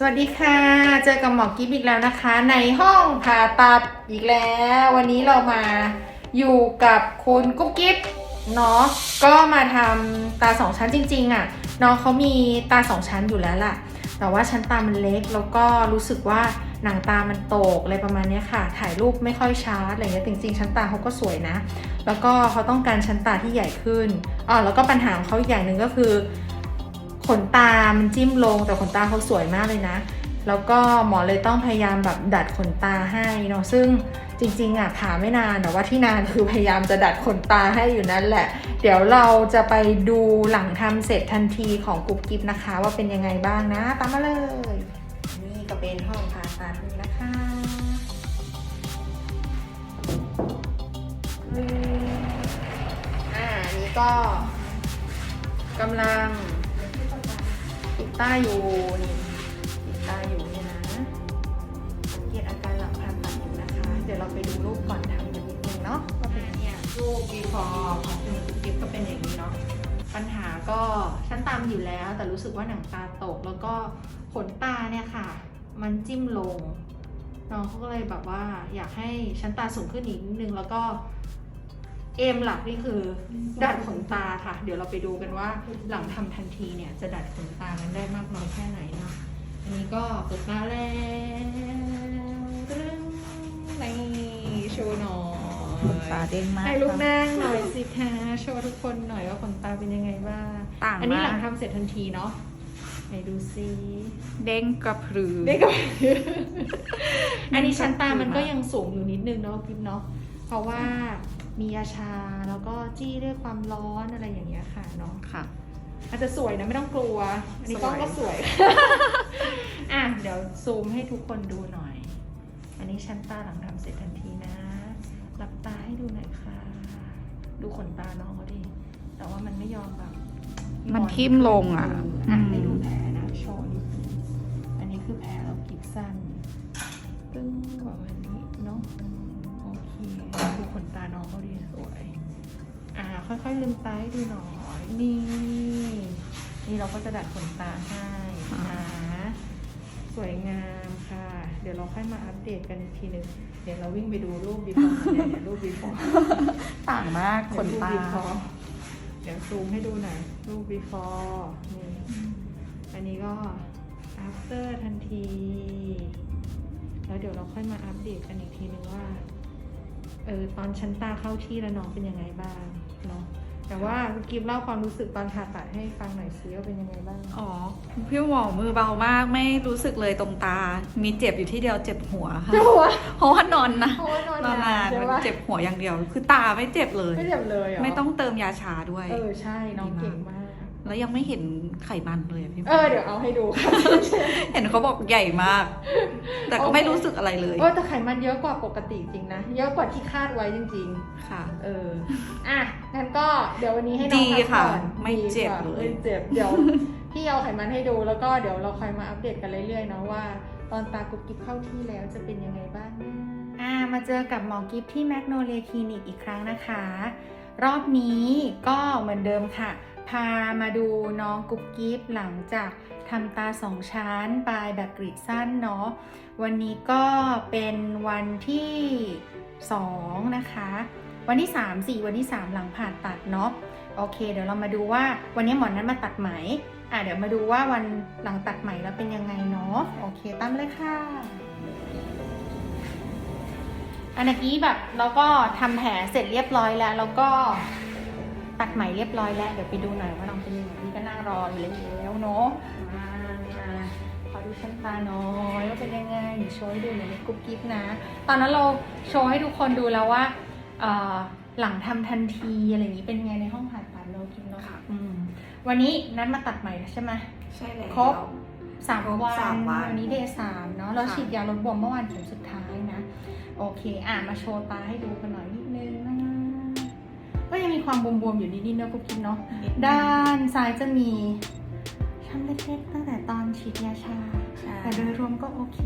สวัสดีค่ะ เจอกับหมอกิฟอีกแล้วนะคะ ในห้องผ่าตัดอีกแล้ว วันนี้เรามาอยู่กับคุณกุ๊บกิ๊บเนาะก็มาทำตาสองชั้นจริงๆอะ่ะน้องเขามีตาสองชั้นอยู่แล้วล่ะ แต่ว่าชั้นตามันเล็กแล้วก็รู้สึกว่าหนังตามันโตกอะไรประมาณนี้ค่ะ ถ่ายรูปไม่ค่อยชัดอะไรเงี้ยจริงๆ ชั้นตาเขาก็สวยนะ แล้วก็เขาต้องการชั้นตาที่ใหญ่ขึ้นอ๋อแล้วก็ปัญหาของเขาอีกอย่างหนึ่งก็คือ ขนตา มันจิ้มลงแต่ขนตาเขาสวยมากเลยนะ แล้วก็หมอเลยต้องพยายามแบบดัดขนตาให้เนาะ ซึ่งจริงๆอะผ่าไม่นานแต่ว่าที่นานคือพยายามจะดัดขนตาให้อยู่นั่นแหละ เดี๋ยวเราจะไปดูหลังทำเสร็จทันทีของกุ๊บกิ๊บนะคะ ว่าเป็นยังไงบ้างนะ ตามมาเลย นี่ก็เป็นห้องผ่าตัดนะคะอ่าอันนี้ก็กำลัง ต้าอยู่นี่ติดตาอยู่เนี่ยนะสังเกตอาการหลังผ่าตัดอยู่นะคะ เดี๋ยวเราไปดูรูปก่อนทำกันนิดนึงเนาะว่าเป็นเนี่ยรูป before ของคุณกิ๊บก็เป็นอย่างนี้เนาะปัญหาก็ชั้นตามอยู่แล้ว แต่รู้สึกว่าหนังตาตก แล้วก็ขนตาเนี่ยค่ะ มันจิ้มลงน้องเขาก็เลยแบบว่าอยากให้ชั้นตาสูงขึ้นอีกนิดนึงแล้วก็ เอมหลักนี่คือดัดขนตาค่ะ เดี๋ยวเราไปดูกันว่าหลังทำทันทีเนี่ยจะดัดขนตานั้นได้มากน้อยแค่ไหนเนาะอันนี้ก็เปิดตาแล้วตึ้งนี่โชว์หน่อยตาเด้งมากให้ลูกค่ะนั่งหน่อยสิคะโชว์ทุกคนหน่อยว่าขนตาเป็นยังไงบ้างต่างอันนี้หมาลักงทำเสร็จทันทีเนาะไหนดูซิเด้งกระพรือได้กับอันนี้ชั้นตามันก็ยังสูงอยู่นิดนึงเนาะกิฟเนาะเพราะว่า มียาชาแล้วก็จี้ด้วยความร้อนอะไรอย่างเงี้ยค่ะเนาะค่ะ อาจจะสวยนะไม่ต้องกลัว อันนี้กล้องก็สวย อะเดี๋ยวซูมให้ทุกคนดูหน่อย อันนี้ชั้นตาหลังทำเสร็จทันทีนะหลับตาให้ดูหน่อยค่ะ ดูขนตาน้องเขาดิ แต่ว่ามันไม่ยอมแบบมันทิ่มลงอะอะอืมให้ดูแผลนะโชว์นิดนึงอันนี้คือแผลเรากรีดสั้นตึ้งประมาณนี้เนาะ เขาดีสวย อ่า ค่อยๆลืมตาให้ดูหน่อย นี่ นี่เราก็จะดัดขนตาให้นะสวยงามค่ะ เดี๋ยวเราค่อยมาอัปเดตกันอีกทีหนึ่งเดี๋ยวเราวิ่งไปดูรูป before เนี่ยเนี่ยรูป before ต่างมากขนตาเดี๋ยวรูป before เดี๋ยวซูมให้ดูหน่อย รูป before นี่ อันนี้ก็ after ทันที แล้วเดี๋ยวเราค่อยมาอัปเดตกันอีกทีนึงว่า เออตอนชั้นตาเข้าที่แล้วน้องเป็นยังไงบ้างเนาะแต่ว่าคุณกิฟเล่าความรู้สึกตอนผ่าตัดให้ฟังหน่อยซิว่าเป็นยังไงบ้าง อ๋อ พี่หมอมือเบามากไม่รู้สึกเลยตรงตา มีเจ็บอยู่ที่เดียวเจ็บหัวค่ะเพราะว่านอนนะเพราะว่านอนนอนนานานใช่มันปะเจ็บหัวอย่างเดียว คือตาไม่เจ็บเลย ไม่เจ็บเลยเหรอไม่ต้องเติมยาชาด้วย เออใช่น้องเก่งมาก แล้วยังไม่เห็นไขมันเลยอะพี่หมเออเดี๋ยวเอาให้ดูค่ะเห็นเขาบอกใหญ่มาก แต่ก็ไม่รู้สึกอะไรเลยเออแต่ไขมันเยอะกว่าปกติจริงนะ เยอะกว่าที่คาดไว้จริง ๆ ค่ะ เออ อะงั้นก็เดี๋ยววันนี้ให้น้องดีพักค่ะก่อนไม่เจ็บดีกว่าเลยไม่เจ็บเดี๋ยวพี่เอาไขมันให้ดูแล้วก็เดี๋ยวเราคอยมาอัปเดตกันเรื่อยๆเนาะว่า ตอนตากุบกิ๊บเข้าที่แล้วจะเป็นยังไงบ้างนะอ่ามาเจอกับหมอกิฟที่แมกโนเลียคลินิกอีกครั้งนะคะ รอบนี้ก็เหมือนเดิมค่ะ พามาดูน้องกุ๊บกิ๊บหลังจากทำตาสองชั้นปลายแบบกรีดสั้นเนาะ วันนี้ก็เป็นวันที่2นะคะ วันที่ 3 4 วันที่ 3 หลังผ่าตัดเนาะ โอเค เดี๋ยวเรามาดูว่าวันนี้หมอนั้นมาตัดไหม อะเดี๋ยวมาดูว่าวันหลังตัดไหมแล้วเป็นยังไงเนาะ โอเคตามเลยค่ะ อันเมื่อกี้แบบเราก็ทำแผลเสร็จเรียบร้อยแล้วแล้วก็ ตัดไหมเรียบร้อยแล้วเดี๋ยวไปดูหน่อยว่าน้องเป็นยังไงนี่ก็นั่งรออยู่แล้วเนาะมามาขอดูชั้นตาหน้อยว่าเป็นยังไงเดี๋ยวโชว์ให้ดูหน่อยในกุ๊บกิ๊บนะ ตอนนั้นเราโชว์ให้ทุกคนดูแล้วว่าเอ่อหลังทำทันทีอะไรอย่างนี้เป็นไงในห้องผ่าตัดเราคิดเนาะค่ะอืมวันนี้นัดมาตัดใหม่ใช่ไหมใช่แล้วครบสามครบวันสามวันวันนี้เดย์สามเนาะเราค่ะฉีดยาลดบวมเมื่อวานเข็มสุดท้ายนะ โอเค อะมาโชว์ตาให้ดูกันหน่อยนิดนึงนะ ก็ยังมีความบวมๆอยู่นิดๆเนอะกุ๊กกิ๊บเนาะด้านซ้ายจะมีช้ำเล็กๆตั้งแต่ตอนฉีดยาชาใช่แต่โดยรวมก็โอเค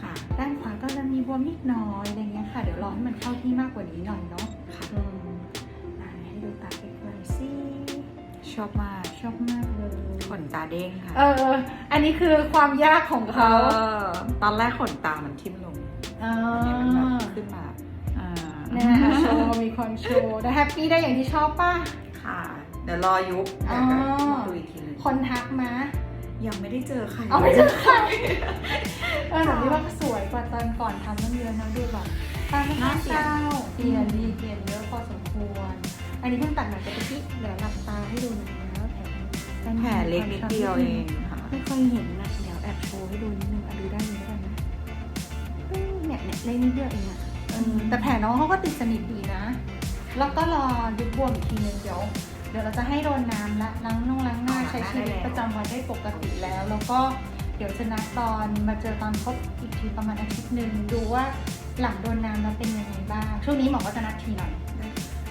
ค่ะ ด้านขวาก็จะมีบวมนิดหน่อยอะไรเงี้ยค่ะ เดี๋ยวรอให้มันเข้าที่มากกว่านี้หน่อยเนาะค่ะอืมอะให้ดูตาใกล้ๆสิชชอบมากชอบมากเลยขนตาเด้งค่ะเออ อันนี้คือความยากของเขาออตอนแรกขนตามันทิ่มลงอ่าอันนี้มันแบบขึ้นมาอ่าเนี่ยอะโชว์มีความโชว์แต่แฮปปี้ได้อย่างที่ชอบป่ะ ค่ะ เดี๋ยวรอยุบอ๋อเดี๋ยวก็ดูอีกทีหนึงคนทักมายังไม่ได้เจอใครเอาไม่เจอใครเออแต่นี่ว่าสวยกว่าตอนก่อนทำตั้งเยอะนะดูแบบตาไม่น่าเศร้าเปลี่ยนดีเปลี่ยนเยอะพอสมควร อันนี้เพิ่งตัดหนังจากที่เดี๋ยวหลับตาให้ดูหน่อยนะแผลแผลเล็กนิดเดียวเองค่ะไม่ค่อยเห็นนะเดี๋ยวแอบโชว์ให้ดูนิดนึงอะดูได้ไหมได้ไหมอืมเนี่ยเนี่ยเล็กนิดเดียวเองอะเออ แต่แผลน้องเขาก็ติดสนิทดีนะ แล้วก็รอยุบบวมอีกทีนึงเดี๋ยว เดี๋ยวเราจะให้โดนน้ำละล้างน่องล้างหน้าอ๋อใช้ชีวิตได้แล้วประจำวันได้ปกติแล้ว แล้วก็เดี๋ยวจะนัดตอนมาเจอตอนครบอีกทีประมาณอาทิตย์หนึ่งดูว่าหลังโดนน้ำแล้วเป็นยังไงบ้าง ช่วงนี้หมอก็จะนัดทีหน่อย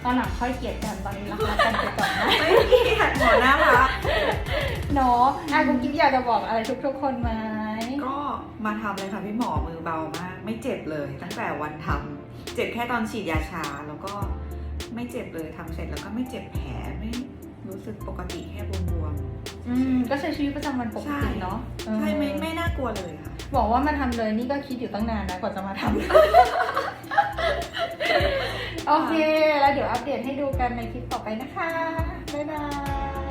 ตอนหลังค่อยเกลียดกันตอนนี้รักรักกันไปก่อนนะไม่มีหมอน่ารักเนาะอะคุณกิ๊ฟอยากจะบอกอะไรทุกๆคนไหมก็ มาทำเลยค่ะพี่หมอมือเบามาก ไม่เจ็บเลยตั้งแต่วันทำเจ็บแค่ตอนฉีดยาชา แล้วก็ไม่เจ็บเลยทำเสร็จแล้วก็ไม่เจ็บแผลไม่รู้สึกปกติแค่บวมอืมก็ใช้ชีวิตประจำวันปกติเนาะๆใช่ไม่ไม่น่ากลัวเลยค่ะ บอกว่ามาทำเลยนี่ก็คิดอยู่ตั้งนานนะกว่าจะมาทำโอเค แล้วเดี๋ยวอัปเดตให้ดูกันในคลิปต่อไปนะคะ บ๊ายบาย